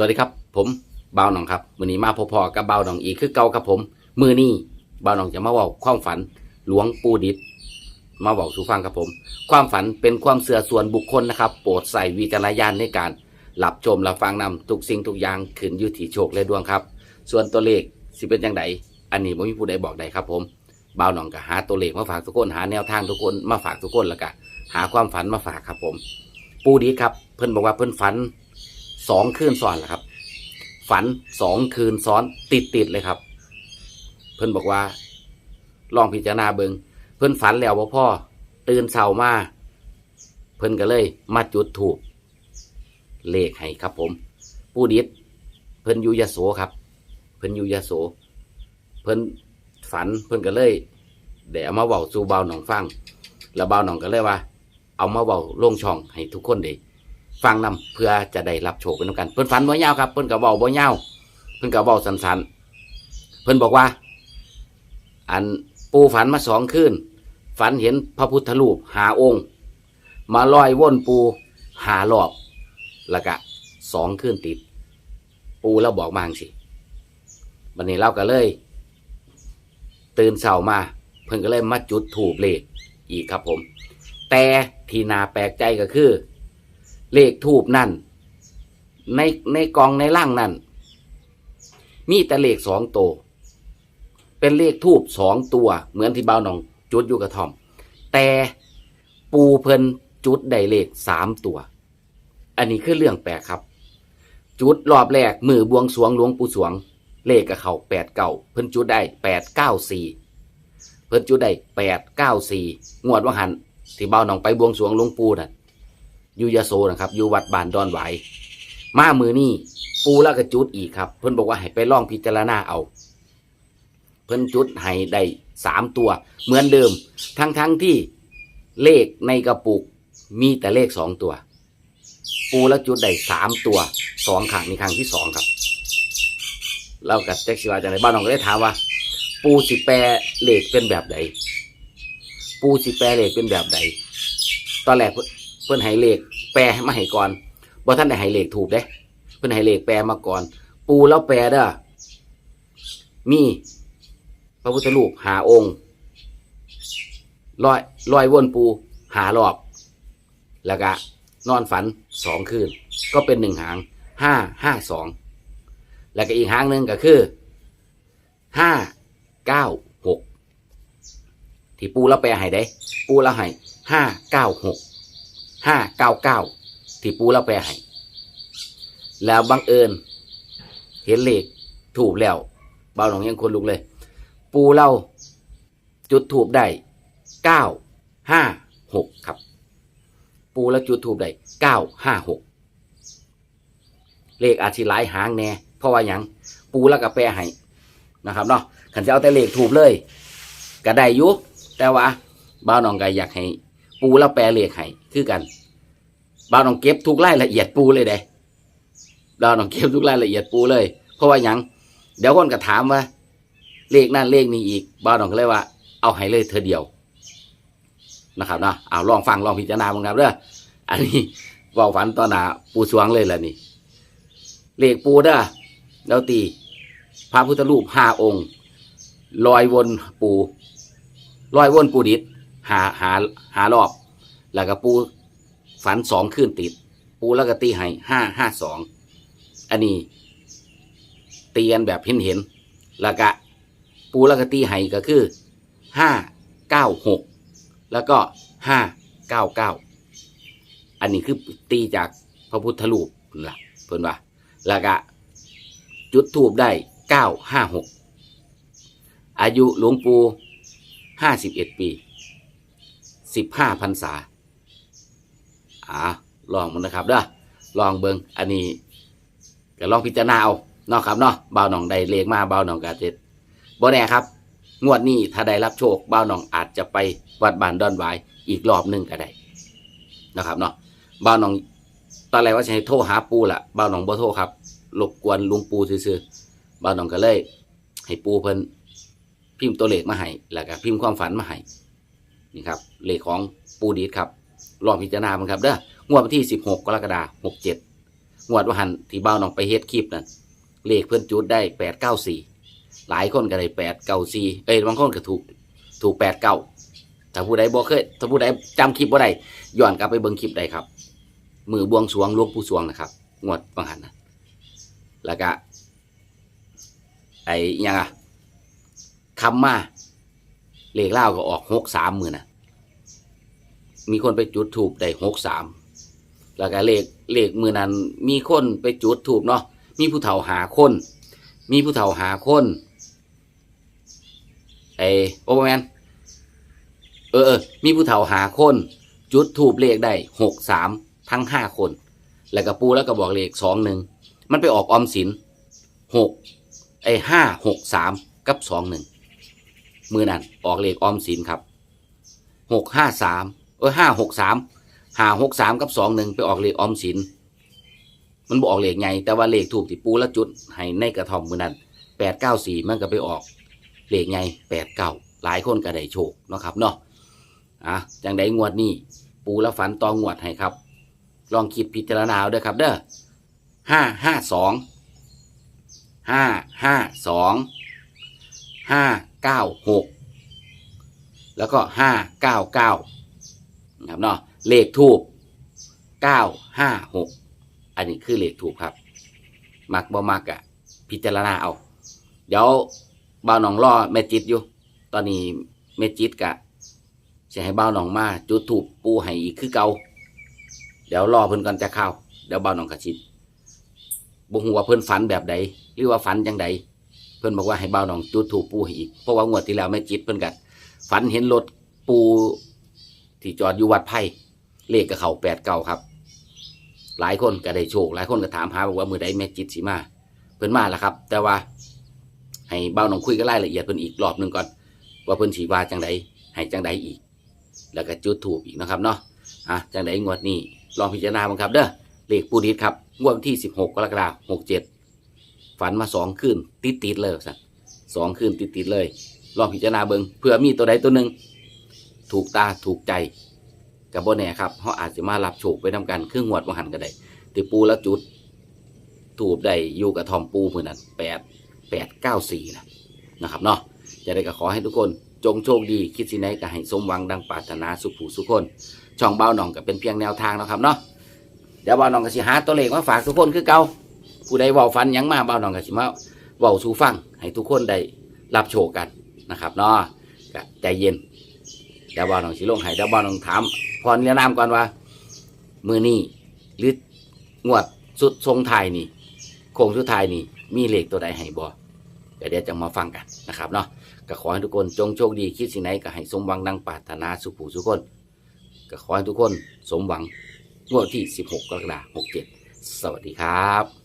วัสดีครับ ผมบ่าวหนองครับมือนี้มาพอๆกับบ่าวหนองอีกคือเก่าครับผม มือนี้บ่าวหนองจะมาบอกความฝันหลวงปู่ดิษมาบอกสู่ฟังครับผม ความฝันเป็นความเสื่อส่วนบุคคลนะครับ โปรดใส่วิจารณญาณในการหลับชมรับฟังนำทุกสิ่งทุกอย่างขึ้นอยู่ที่โชคและดวงครับ ส่วนตัวเลขสิเป็นอยังไงอันนี้ผมมีผู้ใดบอกได้ครับผมบ่าวหนองก็หาตัวเลขมาฝากทุกคนหาแนวทางทุกคนมาฝากทุกคนแล้วก็หาความฝันมาฝากครับผม ปู่ดิษครับ เพิ่นบอกว่าเพิ่นฝัน สองคืนซ้อนแหละครับ ฝันสองคืนซ้อนติดติดๆเลยครับ เพิ่อนบอกว่า ลองพิจารณาเบิงเพิ่อนฝันแล้วว่าพ่อตื่นเช้ามาเพิ่อนก็เลย มาจุดถูกเลขให้ครับ ผมปู่ดิษเพิ่อนยู่ยโสครับ เพิ่อนยู่ยโส เพิ่อนฝันเพิ่อนก็เลยเดี๋ยวเอามาเว้าสู่เบาหนองฟัง แล้วเบาหนองก็เลยว่า เอามาเว้าลงช่องให้ทุกคนได้ ฟังนำเพื่อจะได้รับโชคไปนำกัน เพิ่นฝันบ่ยาวครับเพิ่นก็เว้าบ่ยาวเพิ่นก็เว้าสั้นๆเพิ่นบอกว่า อันปูฝันมาสองคืนฝันเห็นพระพุทธรูปหาองค์ มาลอยว่นปูหารอบแล้วก็สองคืนติด ปูแล้วบอกมางสิวันนี้เราก็เลย ตื่นเช้ามา เพิ่นก็เลยมาจุดถูกเลขอีกครับผม แต่ที่นาแปลกใจก็คือ เลขทูบนั่น ในในกองในร่างนั่น มีแต่เลขสองตัว เป็นเลขทูบสองตัว เหมือนที่บ่าวหนอง จุดอยู่กระท่อม แต่ปูเพิ่นจุดได้เลขสามตัว อันนี้คือเรื่องแปลกครับ จุดรอบแรกมือบวงสวงหลวงปู่สวง เลขกับเขาแปดเก้าเพิ่นจุดได้แปดเก้าสี่เพิ่นจุดได้แปดเก้าสี่งวดว่าหันที่เบาหนองไปบวงสวงหลวงปู่น่ะ อยู่ยโสนะครับอยู่วัดบ้านดอนไหวมามือนี่ปูแล้วก็จุดอีกครับ เพิ่อนบอกว่าให้ไปลองพิจารณาเอา เพิ่อนจุดให้ได้สามตัว เหมือนเดิม ทั้งทั้งที่เลขในกระปุกมีแต่เลขสองตัว ปูแล้วจุดได้สามตัวสองครั้งนี่ครั้งที่สองครับเรากับแจ็คสิวาจากในบ้านน้องก็ได้ถามว่า ปูสิแปลเลขเป็นแบบใดปูสิแปลเลขเป็นแบบใดตอนแรก พิ่นเพิ่นให้เลขแปลมาให้ก่อนบ่ท่านได้ให้เลขถูกเด้เพิ่นให้เลขแปลมาก่อน ปูแล้วแปลเด้อมีพระพุทธรูปหาองค์ลอยลอยวนปูหารอบ แล้วก็นอนฝันสองคืน ก็เป็นหนึ่งหางห้าห้าสองแล้วก็อีกหางหนึ่งก็คือห้าเก้าหกที่ปูแล้วแปลให้ได้ ปูแล้วให้ห้าเก้าหก ห้าเก้าเก้าที่ปูแล้วแปลให้แล้วบังเอิญ เห็นเลขถูกแล้ว เบาหนองยังคนลุกเลย ปูเราจุดถูกได้เก้าห้าหกครับ ปูแล้วจุดถูกได้เก้าห้าหกเลขอาจสิหลายหางแน่เพราะว่าหยังปูแล้วก็แปลให้นะครับเนาะขันจะเอาแต่เลขถูกเลยก็ได้ยุแต่ว่าบ้าวน้องก็อยากให้ ปูแล้วแปลเลขให้คือกันบ้าวน้องเก็บทุกรายละเอียดปูเลยเด้บ้าวน้องเก็บทุกรายละเอียดปูเลย เพราะว่าหยังเดี๋ยวคนก็ถามว่า เลขนั่นเลขนี้อีกบ้าวน้องก็เลยว่า เอาให้เลยเธอเดียวนะครับเนาะเอาลองฟังลองพิจารณาบ้างครับเด้ออันนี้ว่าฝันตอนหนาปูสวงเลยล่ะนี่เลขปูเด้อแล้วตีพระพุทธรูปห้าองค์ ลอยวนปูลอยวนปูดิษ หาหาหารอบ แล้วก็ปูฝันสองขึ้นติด ปูแล้วก็ตีให้ห้าห้าสองอันนี้เตีกันแบบเห็นเห็นแล้วก็ปูแล้วก็ตีให้ก็คือห้าเก้าหกแล้วก็ห้าเก้าเก้าอันนี้คือตีจากพระพุทธรูปละเพิ่นว่าแล้วก็จุดทูบได้เก้าห้าหกอายุหลวงปู่ห้าสิบเอ็ดปี สิบห้าพรรษาอ่าลองมันนะครับเด้อลองเบิงอันนี้ก็ลองพิจารณาเอาเนาะครับเนาะบ่าหนองได้เลขมาเบาหนองกาเจ็ดบ่แน่ครับ งวดนี้ถ้าได้รับโชคเบาหนองอาจจะไปวัดบานดอนหวายอีกรอบหนึงก็ได้นะครับเนาะบ่าหนองตอนแรกว่าจะให้โทรหาปูล่ะบ่าหนองบ่โทรครับรบกวนลุงปูซื่อๆบ่าหนองก็เลย ให้ปูเพิ่นพิมพ์ตัวเลขมาให้แล้วก็พิมพ์ความฝันมาให้ นี่ครับเลขของปูดีดครับลองพิจารณามันครับเด้องวดวันที่ 16 กรกฎาคม67งวดว่าหันที่เบ้าน้องไปเฮ็ดคลิปนั่นเลขเพื่อนจุดได้แปดเก้าสี่หลายคนก็ได้แปดเก้าสี่เอ้ยบางคนก็ถูกถูกแปดเก้าถ้าผู้ใดบ่เคยถ้าผู้ใดจำคลิปบ่ได้ย้อนกลับไปเบิ่งคลิปได้ครับ มือบวงสรวงหลวงปู่สวงนะครับงวดบาหันนะแล้วก็ไอ้ยังอะคำมา เลขเล่าก็ออกหกสามมือนะมีคนไปจุดถูกได้หกสามแล้วก็เลขเลขมือนั้น มีคนไปจุดถูกเนาะมีผู้เฒ่าหาคน มีผู้เฒ่าหาคนไอ้โอเปอร์แมนเออเออมีผู้เฒ่าหาคน จุดถูกเลขได้หกสามทั้งห้าคน แล้วก็ปูแล้วก็บอกเลขสองหนึ่งมันไปออกออมสินหกไอ้ห้าหกสามกับสองหนึ่ง มือนั่นออกเลขออมสินครับหกห้าสามเออห้าหกสามหาหกสามกับสองหนึ่งไปออกเลขออมสิน มันบออกเลขไง แต่ว่าเลขถูกที่ปูและจุดให้ในกระทอมมือนั้นแปดเก้าสี่มันก็ไปออกเลขไงแปดเก้าหลายคนก็ได้โชคเนาะครับเนาะอะจังไดงวดนี้ ปูแล้วฝันตองงวดให้ครับ ลองคิดพิจารณาเอาด้วยครับ เด้อห้าห้าสองห้าห้าสองห้า เก้าหกแล้วก็ห้าเก้าเก้านะครับเนาะเลขทูบเก้าห้าหกอันนี้คือเลขทูบครับ มักบ่มักอะพิจารณาเอา เดี๋ยวบ่าวหนองล่อแม่จิตอยู่ ตอนนี้แม่จิตกะจะให้บ่าวหนองมาจุดถูบปูให้อีกคือเก่าเดี๋ยวรอเพิ่นก่อนจะเข้า เดี๋ยวบ่าวหนองกระชิดบ่ฮู้ว่าเพิ่นฝันแบบใดหรือว่าฝันจังใด เพิ่นบอกว่าให้บ่าวน้องจุดถูกปูให้อีกเพราะว่างวดที่แล้วแม่จิตเพิ่นก็ฝันเห็นรถปูที่จอดอยู่วัดไผ่เลขก็เขาแปดเก้าครับ หลายคนก็ได้โชค หลายคนก็ถามหาบอกว่ามือใดแม่จิตสิมาเพิ่นมาแล้วครับ แต่ว่า ให้บ่าวน้องคุยกันรายละเอียดเพิ่นอีกรอบหนึ่งก่อน ว่าเพิ่นสิว่าจังใดให้จังใดอีก แล้วก็จุดถูกอีกนะครับเนาะอะจังใดงวดนี้ลองพิจารณาบ้างครับ เด้อเลขปูดิดครับงวดที่ 16กรกฎาคม67 ฝันมาสองคืนติดติดๆเลยสัสองคืนติดติดๆเลยลองพิจารณาเบิงเพื่อมีตัวใดตัวหนึ่งถูกตาถูกใจกับโบแน่ครับเขาอาจจะมารับโชคไปทำกันครึ่งหวดมาหันกันได้ติปูแล้วจุดถูกได้อยู่กับทอมปูเหมือนนั้นแปดแปดเก้าสี่นะนะครับเนาะจะได้ก็ขอให้ทุกคนจงโชคดีคิดสิไหนก็ให้สมหวังดังปรารถนาสุขผูสุขคน ช่องเบ้าหนองก็เป็นเพียงแนวทางนะครับเนาะเดี๋ยวบ่าวน้องก็สิหาตัวเลขมาฝากทุกคนคือเก่า ผู้ใดเว้าฟันยังมาบ่าน้องก็สิมาเว้าสู่ฟัง ให้ทุกคนได้รับโชกันนะครับเนาะก็ใจเย็นเดี๋ยวบ่าวน้องสิลงให้เดี๋ยวบ่าวน้องถามพรเรียนนามก่อนว่า มือนี้หรืองวดสุดทรงไทายนี่โค้งสุดท้ายนี่มีเลขตัวใดให้บ่เดี๋ยวเดี๋ยวจะมาฟังกันนะครับเนาะก็ขอให้ทุกคนจงโชคดีคิดสิ่งไหนก็ให้สมหวังดังปรารถนาสุขผู้สุขคน ก็ขอให้ทุกคนสมหวังงวดที่ 16 กรกฎาคม67 สวัสดีครับ